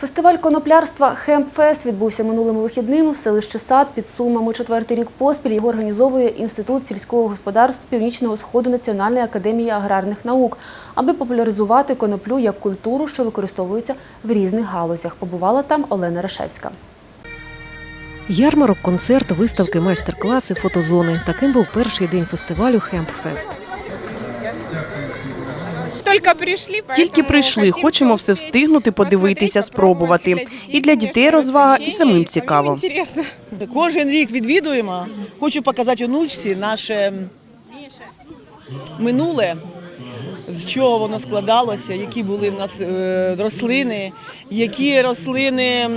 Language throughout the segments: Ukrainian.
Фестиваль коноплярства «Хемпфест» відбувся минулими вихідними в селищі Сад під Сумами. Четвертий рік поспіль його організовує Інститут сільського господарства Північного Сходу Національної академії аграрних наук, аби популяризувати коноплю як культуру, що використовується в різних галузях. Побувала там Олена Рашевська. Ярмарок, концерт, виставки, майстер-класи, фотозони. Таким був перший день фестивалю «Хемпфест». Тільки прийшли, Тільки прийшли, хочемо все встигнути, подивитися, спробувати. І для дітей розвага, і самим цікаво. Кожен рік відвідуємо. Хочу показати онучці наше минуле, з чого воно складалося, які були в нас е, рослини, які рослини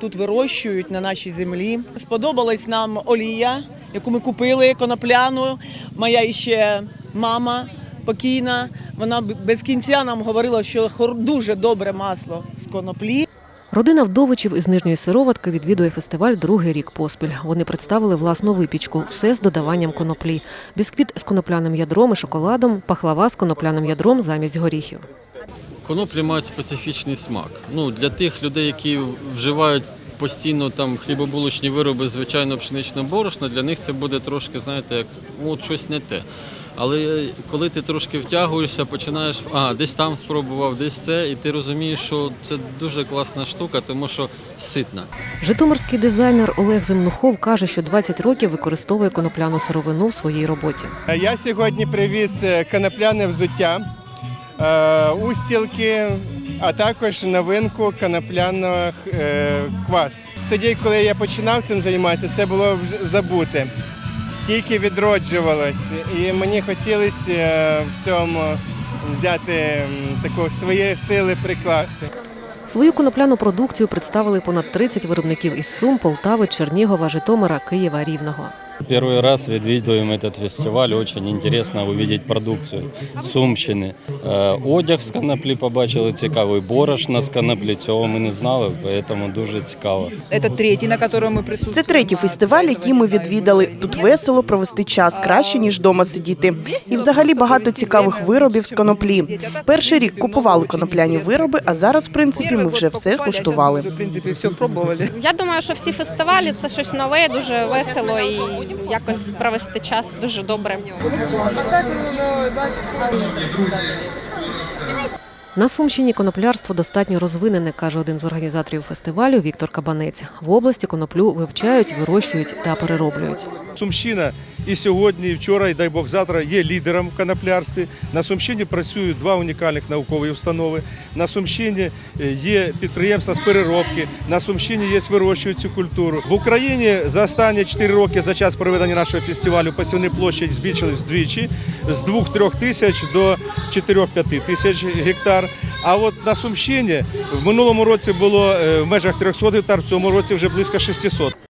тут вирощують на нашій землі. Сподобалась нам олія, яку ми купили конопляну. Моя ще мама покійна. Вона без кінця нам говорила, що дуже добре масло з коноплі. Родина вдовичів із Нижньої Сироватки відвідує фестиваль другий рік поспіль. Вони представили власну випічку, все з додаванням коноплі. Бісквіт з конопляним ядром і шоколадом, пахлава з конопляним ядром замість горіхів. Коноплі мають специфічний смак. Ну, для тих людей, які вживають постійно там хлібобулочні вироби, звичайно, пшеничного борошна, для них це буде трошки, знаєте, як ну, от щось не те. Але коли ти трошки втягуєшся, починаєш, а десь там спробував, десь це, і ти розумієш, що це дуже класна штука, тому що ситна. Житомирський дизайнер Олег Земнухов каже, що 20 років використовує конопляну сировину в своїй роботі. Я сьогодні привіз е, конопляне взуття, е, устілки, а також новинку конопляного е, квас. Тоді, коли я починав цим займатися, це було забуте. Тільки відроджувалось. І мені хотілося е, в цьому взяти таку свої сили прикласти. Свою конопляну продукцію представили понад 30 виробників із Сум, Полтави, Чернігова, Житомира, Києва, Рівного. Первый раз відвідуємо этот фестиваль. Очень интересно увидеть продукцію Сумщини. Е, Одяг з коноплі побачили цікавий, борошна з коноплі. Цього ми не знали, тому дуже цікаво. Это третий, на котором мы присутствуем. Це третій фестиваль, який ми відвідали. Тут весело провести час, краще ніж вдома сидіти. І взагалі багато цікавих виробів з коноплі. Перший рік купували конопляні вироби, а зараз, в принципі, ми вже все куштували. В принципе, все пробовали. Я думаю, що всі фестивалі це щось нове, дуже весело і якось провести час дуже добре. На Сумщині коноплярство достатньо розвинене, каже один з організаторів фестивалю Віктор Кабанець. В області коноплю вивчають, вирощують та перероблюють. Сумщина і сьогодні, і вчора, і дай Бог завтра є лідером в коноплярстві. На Сумщині працюють два унікальних наукові установи. На Сумщині е, є підприємства з переробки. На Сумщині є вирощують цю культуру. В Україні за останні 4 роки за час проведення нашого фестивалю посівні площі збільшились вдвічі з 2-3 тисяч до 4-5 тисяч гектар. А от на Сумщині в минулому році було е, в межах 300 гектар, в цьому році вже близько 600.